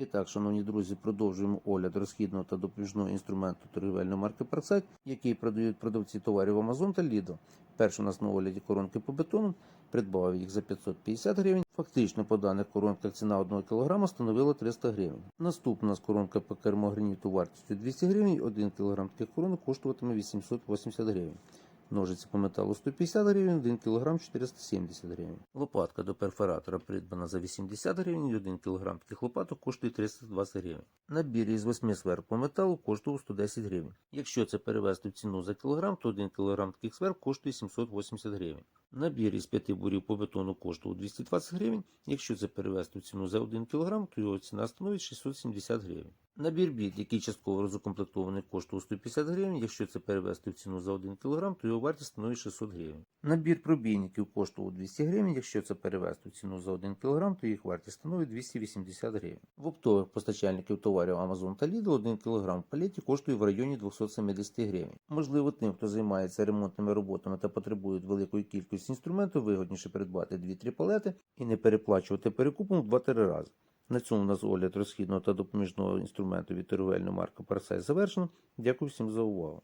І так, шановні друзі, продовжуємо огляд розхідного та допоміжного інструменту торгівельної марки Парксайт, який продають продавці товарів Amazon та Lidl. Перший у нас на огляді коронки по бетону, придбав їх за 550 гривень. Фактично по даних коронках ціна 1 кг становила 300 гривень. Наступна нас коронка по кермограніту вартістю 200 гривень, 1 кг таких коронок коштуватиме 880 гривень. Ножиці по металу 150 гривень, 1 кг 470 гривень. Лопатка до перфоратора придбана за 80 гривень, 1 кг таких лопаток коштує 320 гривень. Набір із 8 сверх по металу коштував 110 гривень. Якщо це перевести в ціну за кілограм, то 1 кг таких сверх коштує 780 гривень. Набір із 5 бурів по бетону коштував 220 гривень. Якщо це перевести в ціну за 1 кг, то його ціна становить 670 гривень. Набір бід, який частково розукомплектований, коштував 150 гривень. Якщо це перевести в ціну за 1 кг, то його вартість становить 600 гривень. Набір пробійників коштував 200 гривень. Якщо це перевести в ціну за 1 кг, то їх вартість становить 280 гривень. В оптових постачальників товарів Amazon та Lidl 1 кг в палеті коштує в районі 270 гривень. Можливо, тим, хто займається ремонтними роботами та потребує великої кількості інструменту, вигодніше придбати 2-3 палети і не переплачувати перекупом в 2-3 рази. На цьому у нас огляд розхідного та допоміжного інструменту від торговельної марки Парсай завершено. Дякую всім за увагу.